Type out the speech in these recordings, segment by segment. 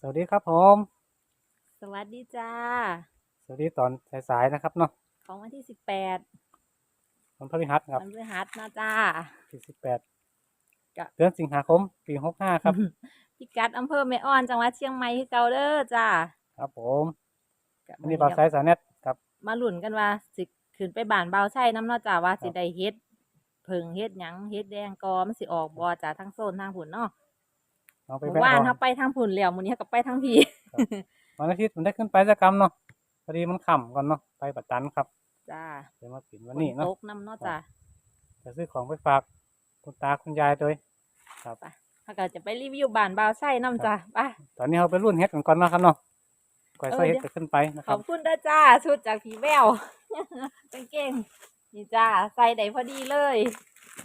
สวัสดีครับผม สวัสดีจ้า สวัสดีตอนสายๆนะครับเนาะของวันที่สิบแปดวันพฤหัสครับวันพฤหัสนะจ้า ที่สิบแปดกะเดือนสิงหาคม ปีหกห้าครับ พิกัดอำเภอแม่อ้อนจังหวัดเชียงใหม่คือเก่าเด้อจ้าครับผมกะวันนี้ปลาสายสายเน็ตครับ มาหลุ่นกันว่าสิขึ้นไปบ้านเบาใช่น้ำเนาะจ้าว่าครับสิได้เฮ็ดเพิงเฮ็ดหยังเฮ็ดแดงกอมันสิออกบ่จ้าทั้งโซนทางผุนเนาะ เอาไปเมื่อแวะวานก่อเฮานไปทางผุนแล้วมื้อนี้เฮาก็ไปทางพี่วันอาทิตย์ผมได้ขึ้นไปสักกรรมเนาะพอดีมันค่ำก่อนเนาะไปปัดจันครับจ้าเดี๋ยวมาปิดวันนี้เนาะฝตกน้ำเนาะจ้าจะซื้อของไปฝากคุณตาคุณยายด้วยครับเฮาก็จะไปรีวิวบ้านเบาใช่น้ำจ้าไปตอนนี้เราไปรุ่นเฮ็ดกันก่อนเนาะครับเนาะก่อยเออใส่เฮ็ดเดี๋ยวจะขึ้นไปนะขครัอบบคุณด้จ้าชุดจากผีแววกางเกงนี่จ้าใส่ได้พอดีเลย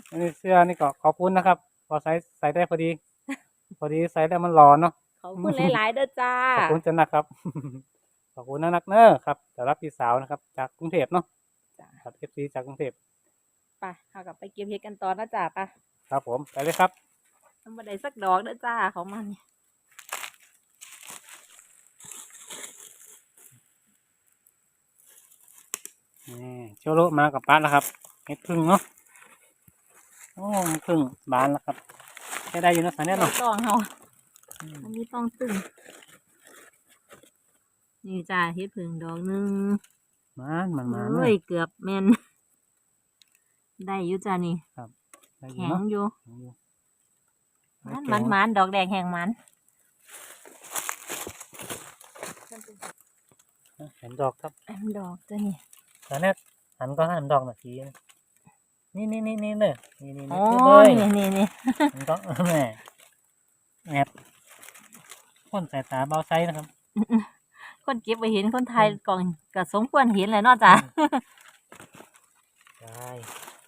อันนี้เสื้อนี่ก็ขอบคุณนะครับพอใส่ใส่ได้พอดี พอดีใส่ได้มันร้อนเนาะขอบคุณหลาย ๆ เด้อจ้า ขอบคุณจันนะครับ ขอบคุณนะนักเนอร์ครับจะรับพี่สาวนะครับ จากกรุงเทพเนาะจ้ะครับเอฟซีจากกรุงเทพไปเอากลับไปเก็บเห็ดกันต่อนะจ้าไปครับผมไปเลยครับทำบันไดสักดอกเด้อจ้าของมันเนี่ยนี่เชโลมากับป้าแล้วครับเห็ดพึ่งเนาะโอ้พึ่งบานแล้วครับ แค่ได้อยู่นะสันเนี่ยเนาะต้องเฮาอืมอันนี้ต้องตึงนี่จ้าเห็ดผึ่งดอกหนึงมานมันมาเอ้ยเกือบแม่นได้อยู่จ้านี่ได้อยู่แข็งเนาะอยู่แข็งอยู่มันมันมันดอกแดงแห้งมันเห็นดอกครับอันดอกจ้านี่สันเนี่ยหันก็หันดอกหน่อยทีนะ นี่นี่นี่นี่เลยนี่นี่อ๋นี่อคือเลยนี่นี่นี่มันก็แหม่แอบพ่นสายตาเบาไซนะครับ คนเก็บไปเห็นคนไทยก่อนก็สมควรเห็นแหละเนาะจ้าได้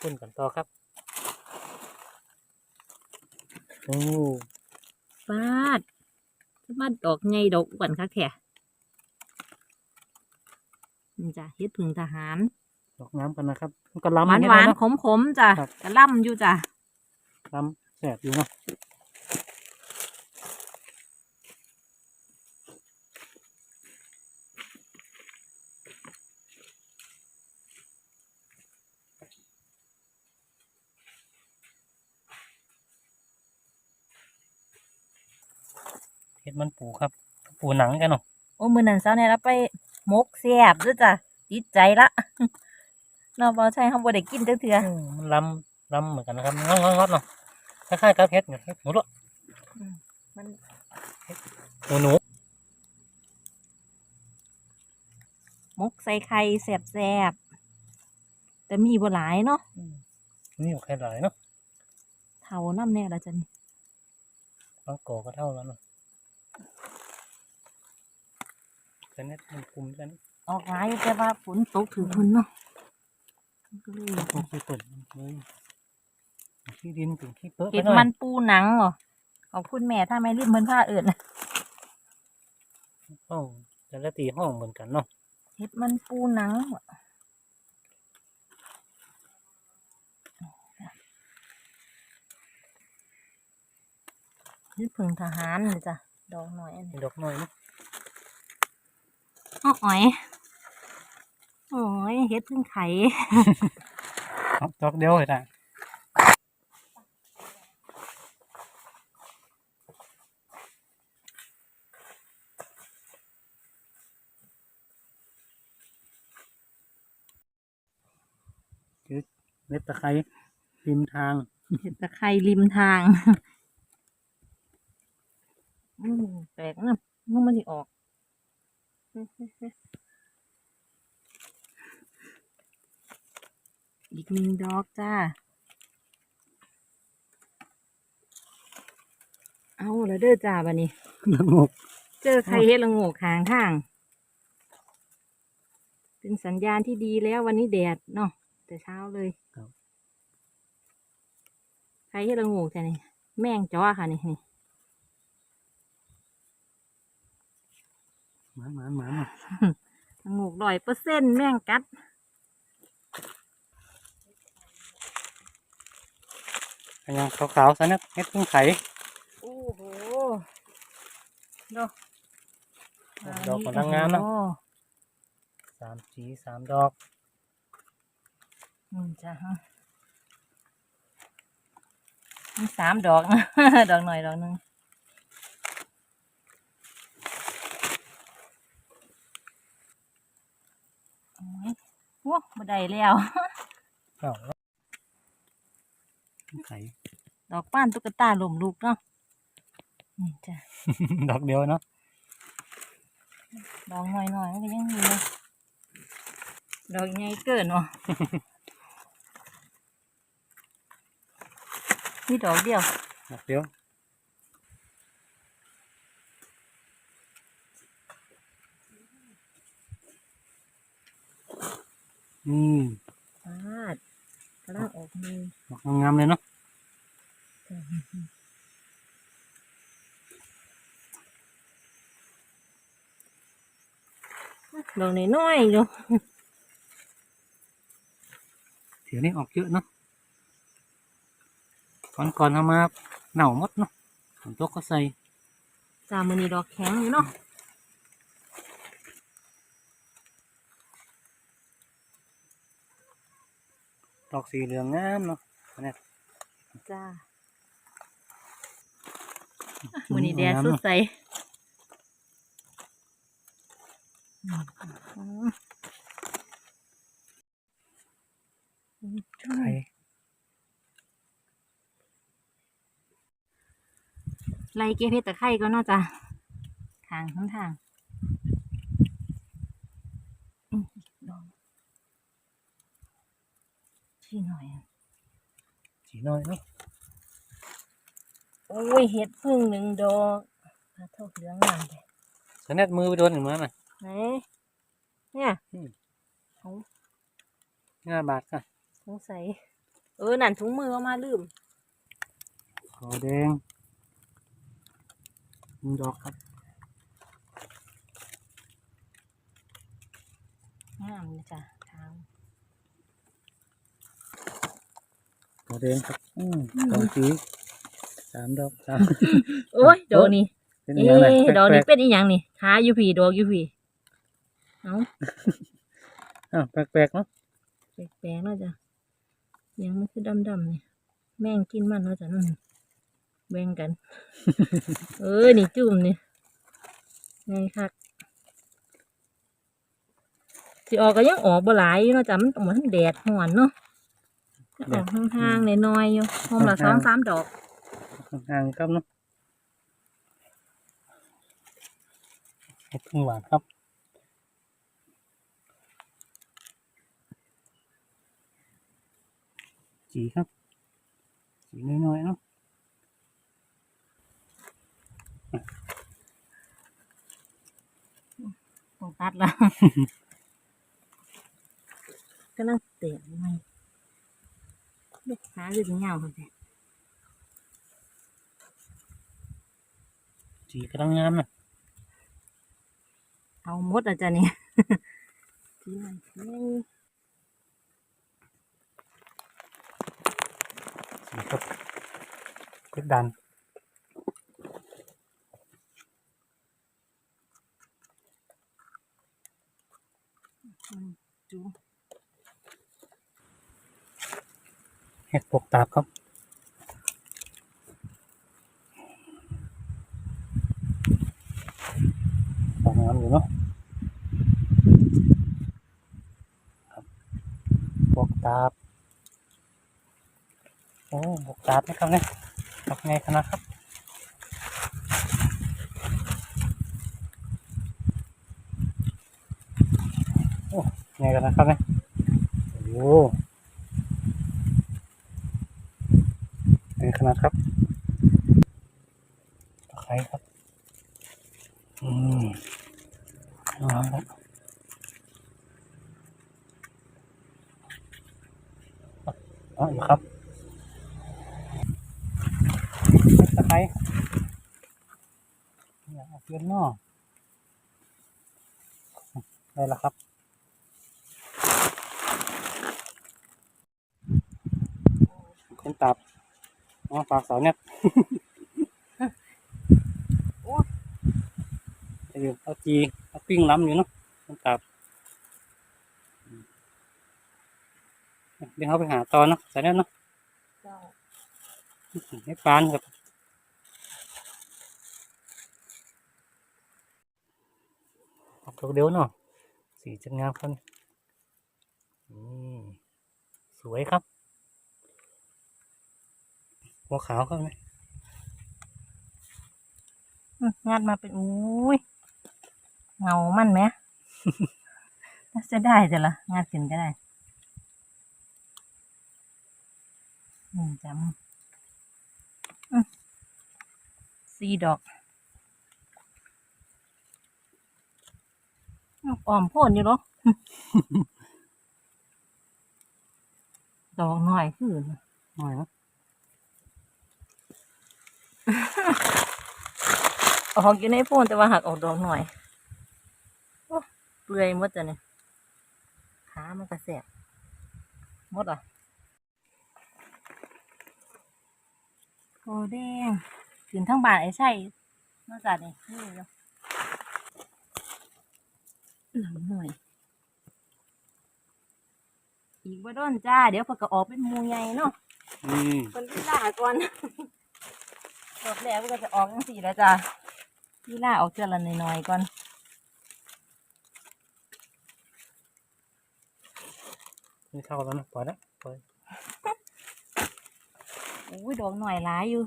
ขึ้นกันต่อครับโอ้ฟาดมาดอกไงดอกอ้วนคักแท้นี่จ้ะเฮ็ดผึ่งทหาร ดอกน้ำกันนะครับ มันก็หล้ำวานเห็หวานเนาะขมขมๆจ้ะครับกระล่ำอยู่จ้ะล้ำแสบอยู่เนาะเห็ดมันปูครับ ปูหนังกันเนาะโอ้มือนันเช้าเนี่ยเราไปหมกแซ่บด้วยจ้ะติดใจละ เนาะบ่ใช่เฮาบ่ได้กินจักเทื่ออืมมันล้ำล้ำเหมือนกันนะครับงองงอดๆเนาะคล้ายๆกับเห็ดเนี่ยเห็ดหนูละมันหนูหนูหมกใส่ไข่แซ่บๆแต่มีบ่หลายเนาะนี่อยู่แค่หลายเนาะเท่าน้ำแน่ละจ้ะนี่บางโกก็เท่าแล้วเนาะแต่เน็ตมันคุมกันออกหลายอยู่แต่ว่าฝนตกถึงพุ่นเนาะมัน ก็เลยตกไปเปิดเลยขี้ดินถึงขี้เปิ้ลเห็ดหน่อยมันปูหนังเหรอขอบคุณแม่ถ้าไม่รีบเหมือนผ้าอื่นนะห้องแต่ละตีห้องเหมือนกันเนาะเห็ดมันปูหนังเหรอนี่ผึ่งทหารเลยจ้ะดอกหน่อยดอกหน้อยเนาะอ้ออ๋อย โอ้ยเฮ็ดพึ่งไข่เอาดอกเดียวเลยจ้ะคือเม็ดตะไคร้ริมทางเห็ดตะไคร้ริมทางอืมแปลกนะมันมันสิออก อีกหนึ่งดอกจ้า เอาแล้วเด้อจ้าบันนี้ ละงกเจอใครเฮ็ดละโงกขางทาง เป็นสัญญาณที่ดีแล้ววันนี้แดดเนาะแต่เช้าเลยใครเฮ็ดละโงกจ้ะนี่แม่งจ้อค่ะนี่นี่หมาหมาหมาหมาละโงกร้อยเปอร์เซ็นต์แม่งกัด อัน ยังขาวๆซะนะเม็ดพึ่งไข่โอ้โหเนาะดอกกำลังงามเนาะโอ้สามสีสามดอกอืมจ้ะฮะมีสามดอกนะดอกหน่อยดอกหนึ่งโอ้ยโว้บ่ได้แล้วอ้าว ไข่ดอกป้านตุ๊กตาหล่มลูกเนาะนี่จ้ะ ดอกเดียวเนาะดอกหน่อยหน่อยๆมันก็ยังมีเลยดอกใหญ่เกินเนาะมีดอกเดียว ดอกเดียวอืมพาด กำลังออกมือดอกงามๆเลยเนาะดอกน้อยๆอยู่เดี๋ยวนี้ออกเยอะเนาะก่อนก่อนๆเอามาเหน่าหมดเนาะฝนตกก็ใส่จามือนี้ดอกแข็งอยู่เนาะ ดอกสีเหลืองงามเนาะเนี่ยจ้ามือนี้แดดสดใสอืมไข่ไล่เก็บเห็ดตะไคร่ก็น่าจะทางข้างทางอืมอีกดอกชี้หน่อยอะ สีน้อยเนาะโอ้ยเห็ดพึ่งหนึ่งดอกพาเท่าเหลืองงามเลยสแนดมือไปโดนหนึ่งมาน่ะไหนเนี่ยงาบาทค่ะสงสัยเออนั่นถุงมือเอามาลืมขอแดงหนึ่งดอกครับงามเลยจ้ะ ทางขอแดงครับอืมสองสีสามดอกสามโอ้ยดอกนี้เป็นเอ๊ยังไงะดอกนี้แปลกเป็นอีหยังนี่ขาอยู่ผีดอกอยู่ผีเอ้าๆอ้าวแปลกๆเนาะแปลกๆเนาะจ้ะอิหยังมันคือดำๆนี่แม่งกินมันเนาะจ้ะนั่นแบ่งกัน เออนี่จุ่มนี่ไงคักสิออกก็ยังออกบ่หลายอยู่เนาะจ้ะมันต้องมันแดดห่อนเนาะ ออกห่างๆน้อยๆอยู่หอมละสองสามดอกห่างๆครับเนาะเห็ดพึ่งหวานครับสีครับสีน้อยๆเนาะต้องตัดแล้วก็นั่งเตะใหม่ลูกค้าจะเป็นยาวคนแท้สีกำลัง งามนะเอาหมดอาจารย์เนี่ยทีไหนไม่ สีครับกดดัน จู เห็ดปกตาบครับสวยงามอยู่เนาะครับปกตาบโอ้ปกตาบนะครับเนี่ยดอกไงขนาดครับโอ้ไงกันนะครับเนี่ยโอ้ ครับตะไคร้ครับ อืมเอาละเอาอยู่ครับตะไคร้เนี่ยเอาเพียนนอกได้แล้วครับ คนตับ มาฝากสาวเนี่ยจะอยู่เอาจีเอาปิ้งล้ำอยู่เนาะมันตับอืมเดี๋ยวเขาไปหาตอนเนาะใส่แล้วเนาะเจ้าให้ปานครับออกดอกเดียวเนาะสีจัดงามครับนี่สวยครับ หัวขาวครับเนี่ยอืมงัดมาเป็นอุ้ยเงามันไหมน่าจะได้จ้ะละงัดขึ้นก็ได้อืมจำอืมสี่ดอกอ้าวอ่อมโพ่นอยู่เหรอดอกหน่อยคือหน่อยเนาะ ออกอยู่ในโพ่นแต่ว่าหักออกดอกหน่อยโอ้เปลือยหมดจ้ะเนี่ยขามันกระแสบหมดอะโอ้แดงถึงทั้งบาทไอ้ใช่นอกจากนี่นี่เนาะหลังหน่อย อีกบ่โดนจ้า เดี๋ยวเพนก็ออกเป็นหมูใหญ่เนาะนี่คนที่ล่าก่อน รอบแรกมันก็จะออกจังสี่แล้วจ้ะที่ล่าออกเจอละน้อยๆก่อนไม่เข้าแล้วนะปล่อยแล้วปล่อยอุ้ยดอกหน่อยหลายอยู่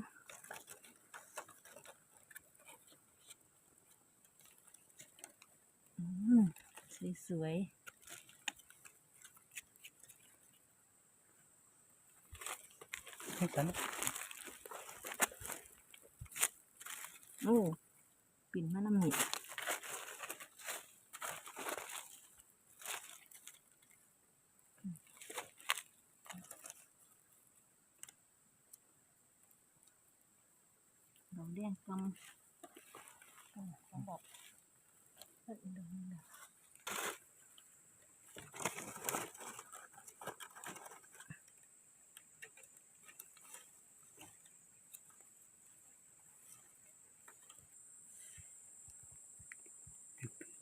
อืมสวยให้กันนะ ๆ โอ้ปิ่นมะน้ำหนิดอกแดงกำต้องบอกเฮ้ยดอกนี้นะ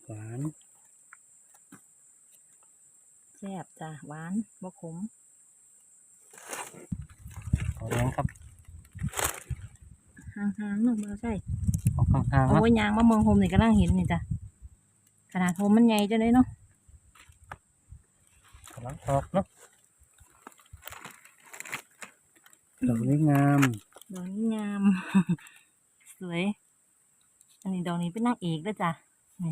หวาน แซ่ บจ้ะหวานบ่ขมขอแรงครับห่างๆเนาะบ่ใช่ออกข้างๆโอ้เนาะยยางมะเมืองโฮมนี่กำลังเห็นนี่จ้ะขนาดโฮมมันใหญ่จังเลยเนาะกำลังออกเนาะดอกนี้งามดอกนี้งาม สวย อันนี้ดอกนี้เป็นนางเอกด้วยจ้ะนี่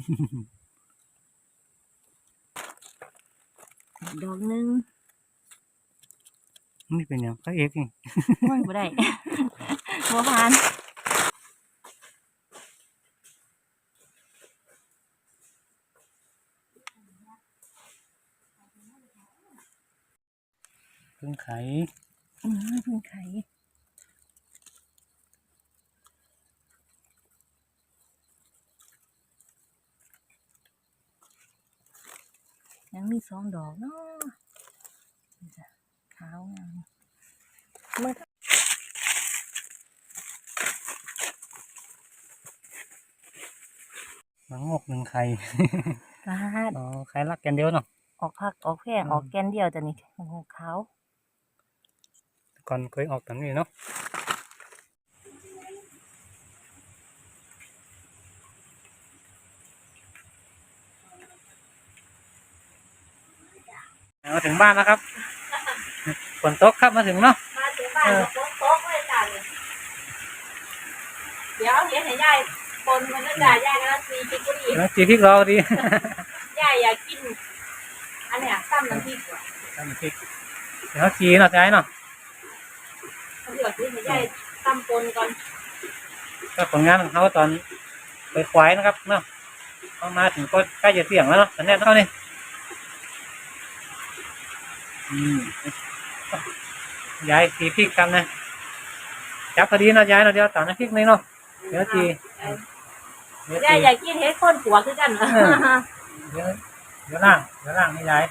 อีก ดอกหนึงนี่เป็นอย่างพระเอกนี่โอ้ยบ่ได้ บ่ผ่านเพิ่งไข อืมเพิ่งไข่ ยังมีสองดอกเนาะนี่จ้ะขาวงามมันหมังงอกหนึ่งไข่กาดอ๋อไข่รักกันเดียวเนาะออกผักออกแพงอืมออกแกนเดียวจ้ะนี่โอ้โหขาวก่อนเคยออกแบบนี้เนาะมาถึง บ้านแล้วครับฝนตกครับมาถึงเนาะมาถึงบ้านเออก็โต๊ะเลยจ้ะนี่เดี๋ยวเห็นให้ยายปนมันแล้วจ้ะยายกำลังซีพริกพอดีแล้วจีพริกรอดียายอยากกินอันเนี้ยตั้มน้ำพริกว่ะทำพริกเดี๋ยวจีเนาะใจเนาะเขาเดี๋ยวซื้อให้ยายตั้มปนก่อนก็ผลงานของเขาตอนไปควายนะครับเนาะเขามาถึงก็ใกล้จะเสี่ยงแล้วเนาะตอนนี้เท่านี้อืม ยายสีพริกกันนะจับพอดีเนาะยายเนาะเดี๋ยวต่อน้ำพริกนี่เนาะเดี๋ยวจีเดี๋ยวยายจีอยากกินเฮ็ดข้นผัวคือกันเหรอเออเดี๋ยวเดี๋ยวล่างเดี๋ยวล่างให้ยาย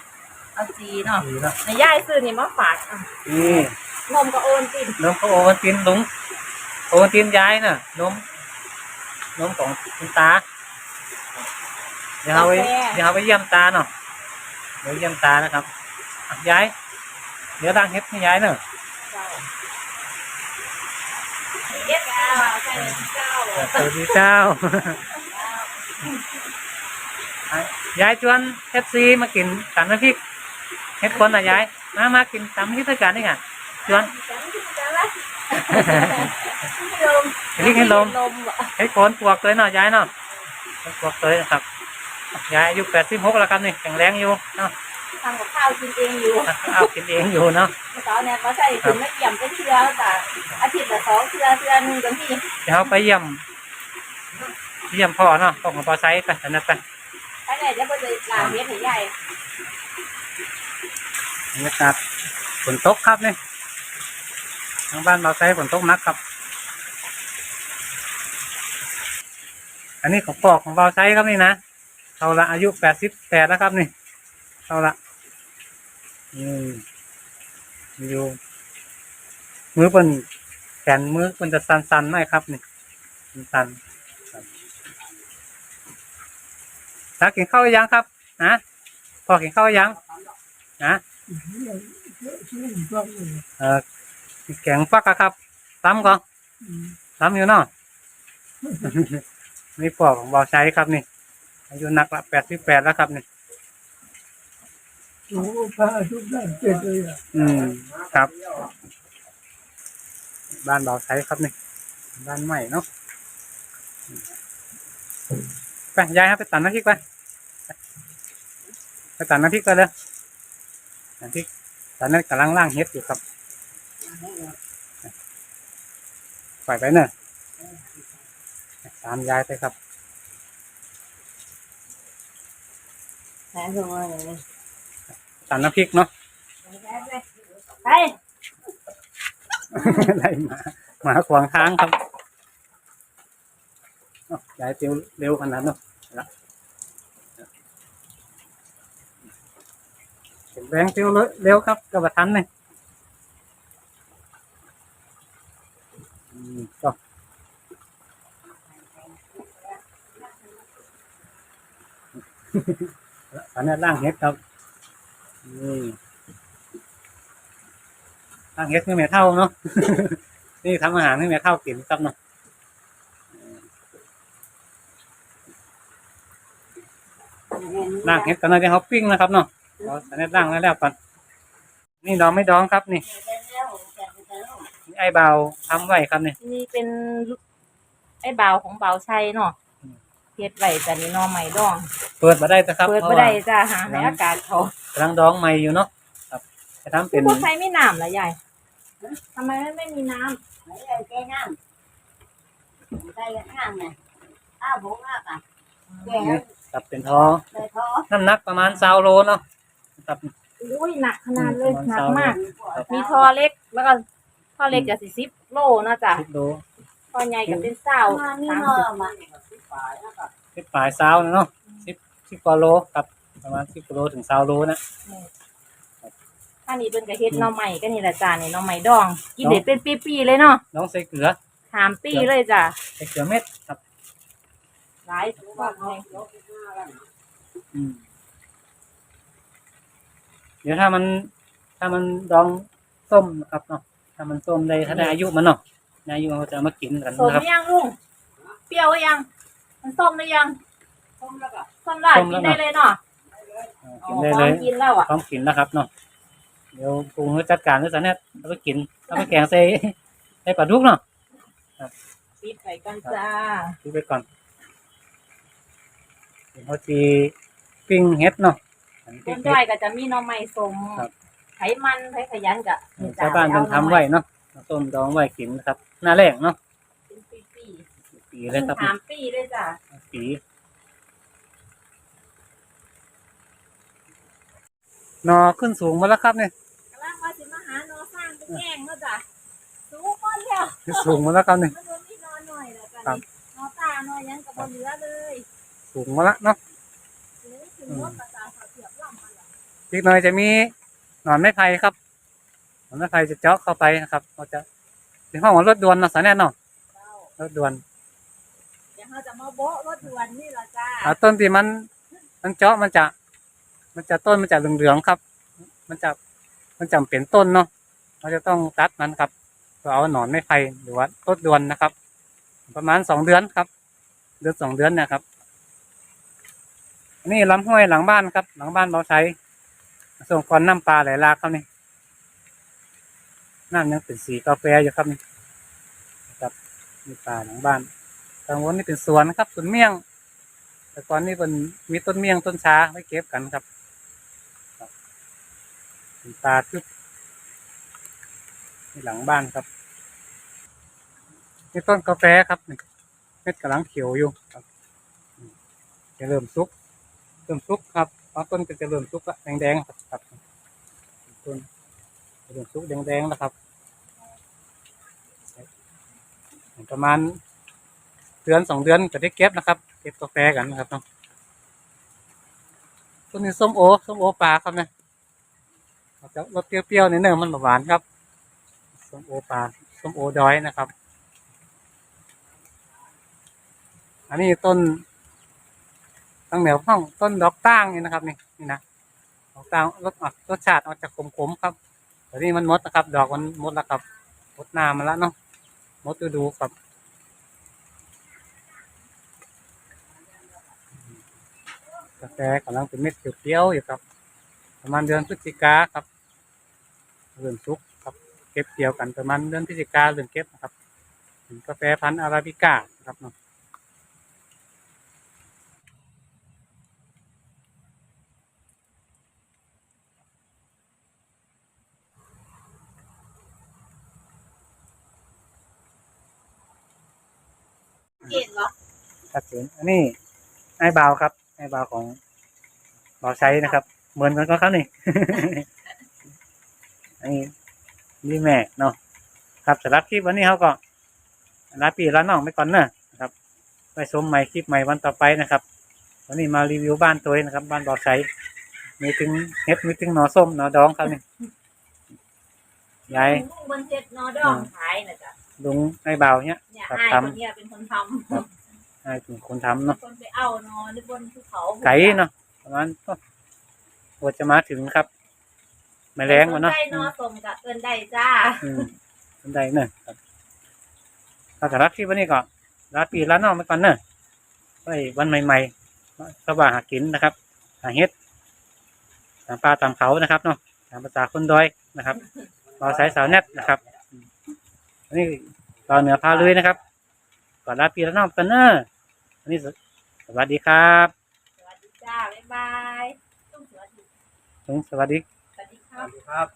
เอาจีเนาะดีเนาะในยายซื้อนี่มาฝากอะนี่นมก็โอนกินนมเขาโอวันตินลุงโอวันตินยายน่ะนมนมของคุณตาเดี๋ยวเอาไปเดี๋ยวเอาไปเยี่ยมตาเนาะเดี๋ยวเยี่ยมตานะครับอะ ย้ายเดี๋ยวดังเฮ็ดให้ย้ายเนอะเย็ดเจ้าใช่เจ้าสวัสดีเจ้าอะย้ายชวนเอฟซีมากินตำน้ำพริกเฮ็ดคนอะย้ายมามากินตำน้ำพริกด้วยกันนี่ไงชวนพริกให้ลมลมอะเฮ็ดคนปวกเลยเนาะย้ายเนาะปวกเลยนะครับย้ายอายุแปดสิบหกแล้วครับนี่แข็งแรงอยู่เนาะ ทำกับข้าวกินเองอยู่เอากินเองอยู่เนาะเมื่อเช้าเนี่ยเขาใส่ถุงไม่เกี่ยมเป็นเชือแต่อาทิตย์ละสองเชือเชือหนึ่งบางทีเดี๋ยวไปเยี่ยมเยี่ยมพ่อเนาะพ่อของปอไซไปอันนั้นไปไปไหนจะไปเลยลาเม็ดใหญ่บรรยากาศฝนตกครับนี่ทางบ้านปอไซฝนตกหนักครับ อันนี้ของพ่อของปอไซครับนี่นะเขาละอายุแปดสิบแปดแล้วครับนี่เขาละ อืมอยู่มือเป็นแขนมือเป็นจะสันๆหน่อยครับนี่สันๆครับถ้ากินข้าวหรือยังครับนะพอกินข้าวหรือยังนะเออแกงฟักอะครับตำก่อนตำอยู่เนาะนี่ปอกของบอใช้ครับนี่อายุหนักละแปดสิบแปดแล้วครับนี่ โอ้พระทุกด้านเจ็ดเลยอะอืม ครับ บ้านเบาใช้ครับนี่ บ้านใหม่เนาะ ไปยายครับไปตัดน้ำพริกไป ไปตัดน้ำพริกกันเลยน้ำพริกตอนนั้นกำลังล่างเฮ็ดอยู่ครับปล่อยไปเนอะตามยายไปครับแหนคือว่า ตัดน้ำพริกเนาะไปได้หมาหมาขวางทางครับเอ้ายายเร็วเร็วขนาดนั้นเนาะละเข็นแรงเร็วเลยเร็วครับกระบะทันเลยอืมก็อันนี้ล่างเฮ็ดครับ นี่ล่างเฮ็ดคือแม่เท่าเนาะ นี่ทำอาหารให้แม่เท่ากินครับเนาะล่างเฮ็ดกันนะจะเขาปิ้งนะครับเนาะเราอันนี้ล่างแล้วแล้วก่อน นี่ดองไม่ดองครับนี่นี่ไอ้เบาทำไว้ครับนี่นี่เป็นไอ้เบาของเบาชัยเนาะเฮ็ดไว้แต่นี่นอใหม่ดอง เปิดมาได้นะครับเปิดพบ่ราะได้ว่าจ้าหาให้อากาศเขา กำลังดองใหม่อยู่เนาะครับจะทำเป็นผู้ใช้ไม่น้ำละยายทำไมไม่มีน้ mấy em cái năm đây là cái năm này à bốn à cả นี่ kẻ ครับเป็นทอ đây khó น้ำหนักประมาณซาวโลเนาะครับำอุ้ยหนักขนาดเลยอืมหนักมากครับมีทอเล็กแล้วก็ทอเล็กกับสี่สิบโลนะจ๊ะสิบโลทอใหญ่กับเป็นเศร้า mà như สาม mà สิบ mà สิบปลายซาวนะเนาะสิบสิบกว่าโลครับ ประมาณสิบกว่าโลถึงซาวโลนะถ้านี้เป็นกระเฮ็ดหน่อใหม่ก็นี่แหละจ้านี่หน่อใหม่ดอง กินเด็ดเป็นปีๆเลยเนาะน้องใส่เกลือถามปีเลยจ้ะใส่เกลือเม็ดครับหลายมากเลยอืมเดี๋ยวถ้ามัน ถ้ามันดองส้มนะครับเนาะถ้ามันส้มได้ถ้าได้อายุมันเนาะได้อายุมันก็จะเอามากินกันสมนะครับหรือยังลุงเปรี้ยวหรือยัง มันส้มหรือยังส้มแล้วส้มแล้วส้มแล้กิวนได้เลยเนาะ กินได้เลยอ๋อกินแล้วอะพร้อมกินแล้วครับเนาะเดี๋ยวปรุงแล้วจัดการด้วยสันเนี่ยเอาไปกินเอาไปแกงใส่ใส่ปลาดุกเนาะปิดไปกันจ้าดูไปก่อนเดี๋ยวเขาจีปิ้งเฮ็ดเนาะอันนี้ต้ปิ้นงด้วเฮ็ยดก็จะมีหน่อไม้สมครับไขมันไขขยันกะชาวบ้านมันทำไว้เนาะต้มดองไว้กินนะครับ หน้าแรงเนาะเป็นปีปีๆเลยครับถามปีเลยจ้ะปี นอขึ้นสูงมาแล้วครับเนี่ยกำลังว่าสิมาหาหนอสร้างเป็นแง่งเนาะจ้ะสูงก้อนแล้วขึ้นสูงมาแล้วครับเนี่ยมันบ่มีนอนหน่อยแล้วกันครับนอนตาหนอนยังกับบนเหลือเลยสูงมาแล้วเนาะหรือถึงรถประจาเขาเทียบล่ำมาแล้วอีกหน่อยจะมีหนอนไม้ไผ่ครับหนอนไม้ไผ่จะเจาะเข้าไปนะครับเราจะเป็นห้องของรถด่วนเนาะสายแน่นเนาะเจ้ารถด่วนเดี๋ยวเขาจะมาโบ๊ะรถด่วนนี่ละจ้าเอาต้นที่มันตั้งเจาะมันจะ มันจะต้นมันจะเหลืองๆครับ มันจะมันจำเป็นต้นเนาะเราจะต้องตัดมันครับเพื่อเอาหนอนไม่ไฟหรือว่าต้นดวนนะครับ ประมาณสองเดือนครับ เดือนสองเดือนเนะครับ นี่ลำห้วยหลังบ้านครับ หลังบ้านเราใช้ส่งก่อนน้ำปลาไหลลากครับนี่น้ำยังเป็นสีกาแฟอยู่ครับนี่ครับมีปลาหลังบ้านทางวนนี่เป็นสวนครับสวนเมี่ยง แต่ก่อนนี่เป็นมีต้นเมี่ยงต้นชาไว้เก็บกันครับ เป็นปลาทึบที่หลังบ้านครับนี่ต้นกาแฟครับเม็ดกำลังเขียวอยู่ครับจะเริ่มสุก เริ่มสุกครับต้นก็จะเริ่มสุกละแดงๆครับครับต้นเริ่มสุกแดงๆแล้วครับ ประมาณเดือนสองเดือนก็ได้เก็บนะครับ เก็บกาแฟกันนะครับเนาะต้นนี้ส้มโอส้มโอปลาครับเนี่ย จะรสเปรี้ยวๆนิดนึงมันหวานครับส้มโอปลาส้มโอดอยนะครับ อันนี้ต้นตั้งแนวห้องต้นดอกตั้งนี่นะครับนี่นี่นะดอกตั้งรสออกรสชาติออกจากขมๆครับแต่นี่มันมดนะครับ ดอกมันมดแล้วครับมดน้ามาแล้วเนาะมดฤดูครับกาแฟกำลังเป็นเม็ดเขียวๆอยู่ครับ ประมาณเดือนพฤศจิกาครับ เริ่มสุกครับเก็บเกี่ยวกันประมาณเดือนพฤศจิกาเริ่มเก็บนะครับเป็นกาแฟพันธุ์อาราบิก้านะครับเนาะชัดเจนอันนี้ไอ้บาวครับไอ้บาวของบาวใช้นะครับ เหมือนกันก็ครับนี่ อันนี้นี่แม่เนาะครับสำหรับคลิปวันนี้เขาก็ลาปีลาน้องไปก่อนเนอะนะครับ ไปชมใหม่คลิปใหม่วันต่อไปนะครับ วันนี้มารีวิวบ้านตัวเองนะครับ บ้านบาวใช้มีถึงเฮ็ดมีถึงหนอส้มหนอดองครับนี่ยายลุงบนเจ็ดนอดองขายนะจ๊ะลุงไอ้บาวเนี้ยเนี่ยครับไอ้ทคนเนี้ยเป็นคนทำไอ้เป็นคนทำำเนาะคนไปเอานอที่บนภูเขาไก่เนาะประมาณก็กว่าจะมาถึงครับ แมลงวะเนาะ ได้นอส่งกับเอินได้จ้า อืมทันใดเนอะครับถ้าสำหรับคลิปวันนี้ก็ลาปีลาน้องไปก่อนเนอะไว้วันใหม่ๆมาสว่าหากินนะครับ หาเฮ็ดตามป่าตามเขานะครับเนาะตามภาษาคนดอยนะครับเราใช้สาวเน็ตนะครับอืมอันนี้เราเหนือพาเลยนะครับ ก่อนลาปีลาน้องไปกันเนอะอันนี้สสวัสดีครับสวัสดีจ้า บ๊ายบายต้องสวัสดีถึงสวัสดีสวัสดี ครับครับ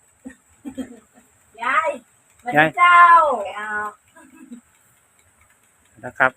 ยายสวัสยาดียเจ้าเอานะครับ